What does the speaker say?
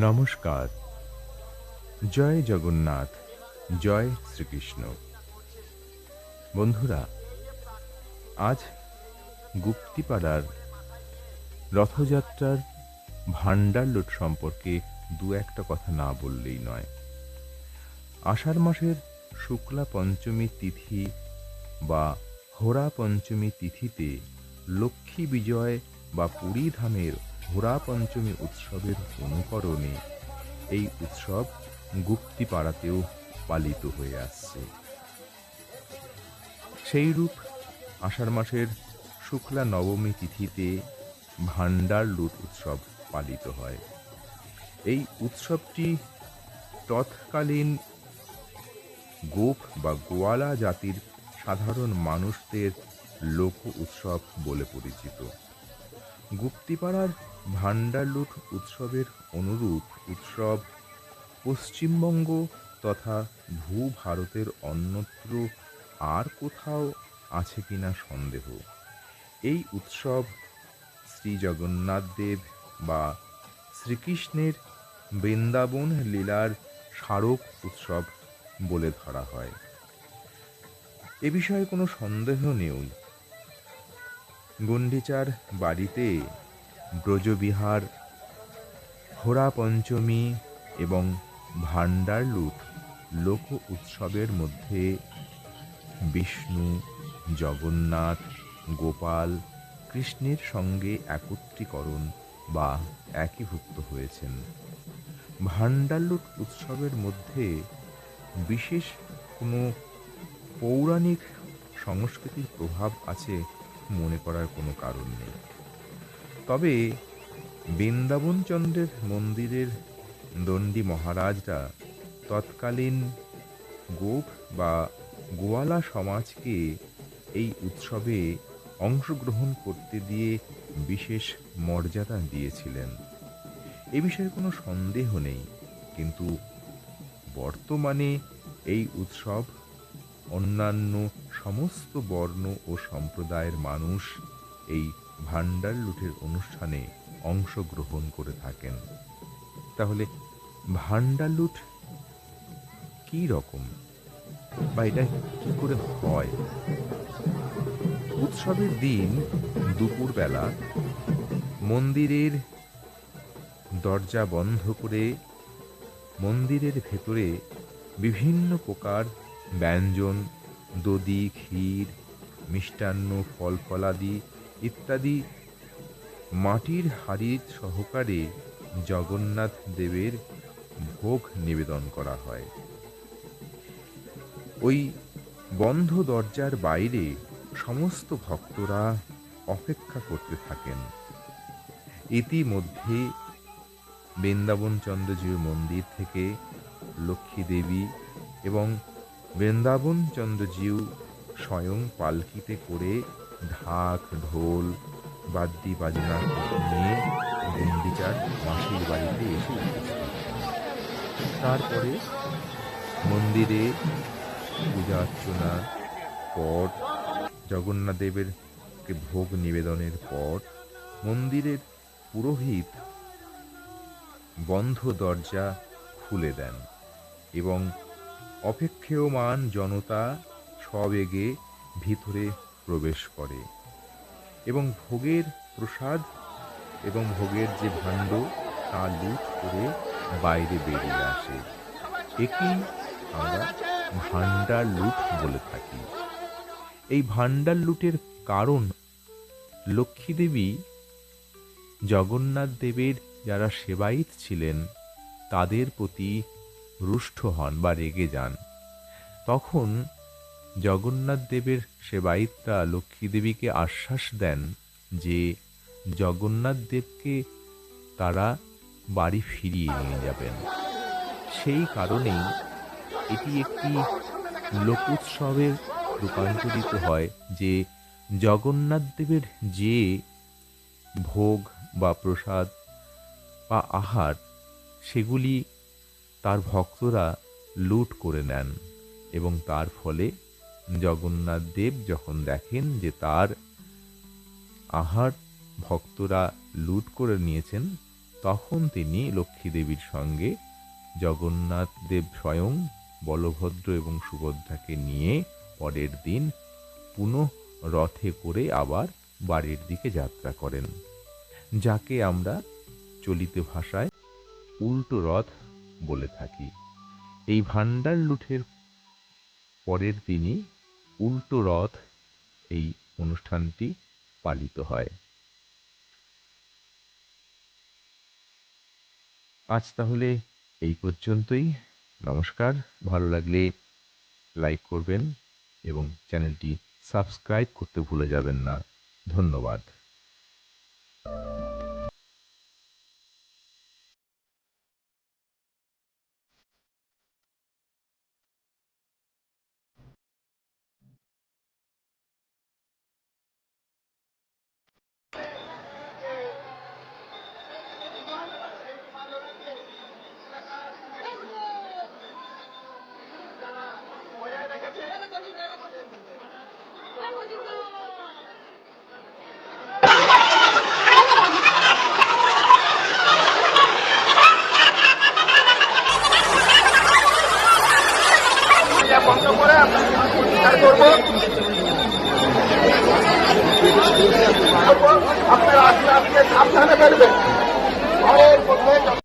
নমস্কার। জয় জগন্নাথ, জয় শ্রীকৃষ্ণ। বন্ধুরা, আজ গুপ্তিপাড়ার রথযাত্রার ভাণ্ডার লোট সম্পর্কে দু একটা কথা না বললেই নয়। আষাঢ় মাসের শুক্লা পঞ্চমী তিথি বা হোরা পঞ্চমী তিথিতে লক্ষ্মী বিজয় বা পুরী ধামের হোরা পঞ্চমী উৎসবের অনুকরণে এই উৎসব গুপ্তিপাড়াতেও পালিত হয়ে আসছে। সেইরূপ আষাঢ় মাসের শুক্লা নবমী তিথিতে ভাণ্ডার লুট উৎসব পালিত হয়। এই উৎসবটি তৎকালীন গোপ বা গোয়ালা জাতির সাধারণ মানুষদের লোক উৎসব বলে পরিচিত। গুপ্তিপাড়ার ভাণ্ডারলুট উৎসবের অনুরূপ উৎসব পশ্চিমবঙ্গ তথা ভূ ভারতের অন্যত্র আর কোথাও আছে কিনা সন্দেহ। এই উৎসব শ্রী জগন্নাথ দেব বা শ্রীকৃষ্ণের বৃন্দাবন লীলার স্মারক উৎসব বলে ধরা হয়। এ বিষয়ে কোনো সন্দেহ নেই। গণ্ডিচার বাড়িতে ব্রজবিহার, হোরা পঞ্চমী এবং ভাণ্ডার লুট লোক উৎসবের মধ্যে বিষ্ণু, জগন্নাথ, গোপাল কৃষ্ণের সঙ্গে একত্রীকরণ বা একীভূত হয়েছেন। ভাণ্ডারলুট উৎসবের মধ্যে বিশেষ কোনো পৌরাণিক সংস্কৃতির প্রভাব আছে মনে করার কোনো কারণ নেই। তবে বৃন্দাবনচন্দ্রের মন্দিরের দণ্ডী মহারাজরা তৎকালীন গোপ বা গোয়ালা সমাজকে এই উৎসবে অংশগ্রহণ করতে দিয়ে বিশেষ মর্যাদা দিয়েছিলেন। এ বিষয়ে কোনো সন্দেহ নেই, কিন্তু বর্তমানে এই উৎসব অন্যান্য সমস্ত বর্ণ ও সম্প্রদায়ের মানুষ এই ভাণ্ডার লুটের অনুষ্ঠানে অংশগ্রহণ করে থাকেন। তাহলে ভাণ্ডার লুট কী রকম? বা এটা কি করে হয়? উৎসবের দিন দুপুরবেলা মন্দিরের দরজা বন্ধ করে মন্দিরের ভেতরে বিভিন্ন প্রকার ব্যঞ্জন দধি, ক্ষীর, মিষ্টান্ন ফল ফলাদি ইত্যাদি মাটির হাড়ির সহকারে জগন্নাথ দেবের ভোগ নিবেদন করা হয়। ওই বন্ধ দরজার বাইরে সমস্ত ভক্তরা অপেক্ষা করতে থাকেন। ইতিমধ্যে বৃন্দাবন চন্দ্রজির মন্দির থেকে লক্ষ্মী দেবী এবং বৃন্দাবন চন্দ্রজিউ স্বয়ং পালকিতে করে ঢাক, ঢোল, বাদ্যি, বাজনা নিয়ে গন্ডিচার মাসির বাড়িতে এসে তারপরে মন্দিরে পূজা অর্চনা পর জগন্নাথ দেবের ভোগ নিবেদনের পর মন্দিরের পুরোহিত বন্ধ দরজা খুলে দেন এবং অপেক্ষেয়মান জনতা সবেগে ভিতরে প্রবেশ করে। এবং ভোগের প্রসাদ এবং ভোগের যে ভাণ্ড, তা লুট করে বাইরে বেরিয়ে আসে। একেই আমরা ভাণ্ডার লুট বলে থাকি। এই ভাণ্ডার লুটের কারণ লক্ষ্মীদেবী জগন্নাথ দেবের যারা সেবায়িত ছিলেন, তাদের প্রতি রুষ্ট হন বা রেগে যান। তখন জগন্নাথ দেবের সেবায়িতরা লক্ষ্মী দেবীকে আশ্বাস দেন যে জগন্নাথ দেবকে তারা বাড়ি ফিরিয়ে নিয়ে যাবেন। সেই কারণেই এটি একটি লোকোৎসবে রূপান্তরিত হয় যে জগন্নাথ দেবের যে ভোগ বা প্রসাদ বা আহার সেগুলি তার ভক্তরা লুট করে নেন এবং তার ফলে জগন্নাথ দেব যখন দেখেন যে তার আহার ভক্তরা লুট করে নিয়েছেন, তখন তিনি লক্ষ্মী দেবীর সঙ্গে জগন্নাথ দেব স্বয়ং বলভদ্র এবং সুভদ্রাকে নিয়ে পরের দিন পুনঃ রথে করে আবার বাড়ির দিকে যাত্রা করেন, যাকে আমরা চলিত ভাষায় উল্টো রথ বলে থাকি। এই ভান্ডার লুঠের পরের দিনই উল্টো রথ এই অনুষ্ঠানটি পালিত হয়। আজ তাহলে এই পর্যন্তই। নমস্কার। ভালো লাগলে লাইক করবেন এবং চ্যানেলটি সাবস্ক্রাইব করতে ভুলে যাবেন না। ধন্যবাদ। আপনারা আজকে আজকে সাবধানে ফেলবেন। ঘরের মধ্যে